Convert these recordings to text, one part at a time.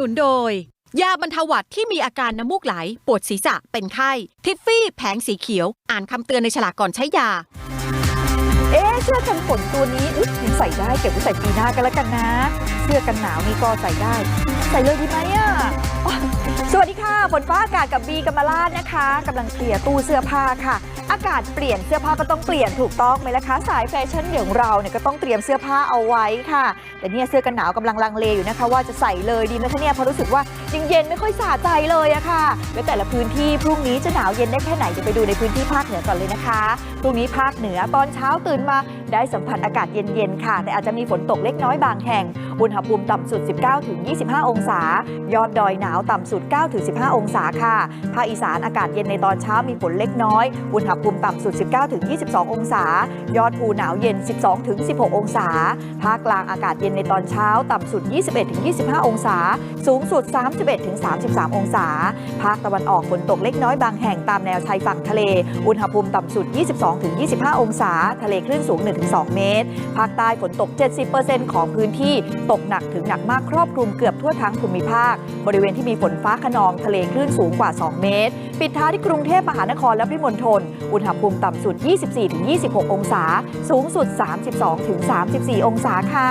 นุนโดย ยาบรรเทาหวัดที่มีอาการน้ำมูกไหล ปวดศีรษะเป็นไข้ ทิฟฟี่แผงสีเขียว อ่านคำเตือนในฉลากก่อนใช้ยา เอ๊ะเสื้อกันฝนตัวนี้อุ๊ยยังใส่ได้เก็บไว้ใส่ปีหน้ากันแล้วกันนะ เสื้อกันหนาวนี่ก็ใส่ได้ ใส่เลยดีไหมอะสวัสดีค่ะฝนฟ้าอากาศกับบีกัมมาลาดนะคะกำลังเคลียร์ตู้เสื้อผ้าค่ะ อากาศเปลี่ยนเสื้อผ้าก็ต้องเปลี่ยนถูกต้องไหมล่ะคะ สายแฟชั่นอย่างเราเนี่ยก็ต้องเตรียมเสื้อผ้าเอาไว้ค่ะ แต่เนี่ยเสื้อกันหนาวกำลังลังเลอยู่นะคะ ว่าจะใส่เลยดีไหมคะเนี่ยเพราะรู้สึกว่ายังเย็นไม่ค่อยสะใจเลยอะค่ะ แล้วแต่ละพื้นที่พรุ่งนี้จะหนาวเย็นได้แค่ไหนเดี๋ยวไปดูในพื้นที่ภาคเหนือก่อนเลยนะคะพรุ่งนี้ภาคเหนือตอนเช้าตื่นมาได้สัมผัสอากาศเย็นๆค่ะ แต่อาจจะมีฝนตกเล็กน้อยบางแห่งอุณหภูมิต่ำสุด 19-25 องศา ยอดดอยหนาวต่ำสุด 9-15 องศาค่ะภาคอีสานอากาศเย็นในตอนเช้ามีฝนเล็กน้อยอุณหภูมิต่ำสุด 19-22 องศา ยอดภูหนาวเย็น 12-16 องศา ภาคกลางอากาศเย็นในตอนเช้า ต่ำสุด 21-25 องศา สูงสุด 31-33 องศา ภาคตะวันออกฝนตกเล็กน้อยบางแห่งตามแนวชายฝั่งทะเล อุณหภูมิต่ำสุด 22-25 องศา ทะเลคลื่นสูง 1-2 เมตร ภาคใต้ฝนตก 70%ของพื้นที่ตกหนักถึงหนักมากครอบคลุมเกือบทั่วทั้งภูมิภาค บริเวณที่มีฝนฟ้าขนองทะเลคลื่นสูงกว่า 2 เมตร ปิดท้ายที่กรุงเทพมหานครและปริมณฑลอุณหภูมิต่ำสุด 24-26 องศา สูงสุด 32-34 องศาค่ะ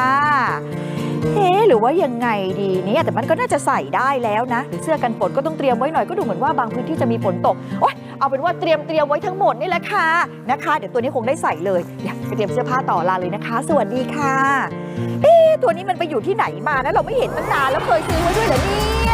เอ๊หรือว่ายังไงดีเนี่ยแต่มันก็น่าจะใส่ได้แล้วนะหรือเสื้อกันฝนก็ต้องเตรียมไว้หน่อยก็ดูเหมือนว่าบางพื้นที่จะมีฝนตกโอ๊ยเอาเป็นว่าเตรียมเตรียมไว้ทั้งหมดนี่แหละค่ะนะคะ เดี๋ยวตัวนี้คงได้ใส่เลยเดี๋ยวไปเตรียมเสื้อผ้าต่อลาเลยนะคะ สวัสดีค่ะเอ๊ตัวนี้มันไปอยู่ที่ไหนมานะเราไม่เห็นมันนานแล้วเคยซื้อไว้ด้วยเหรอนี่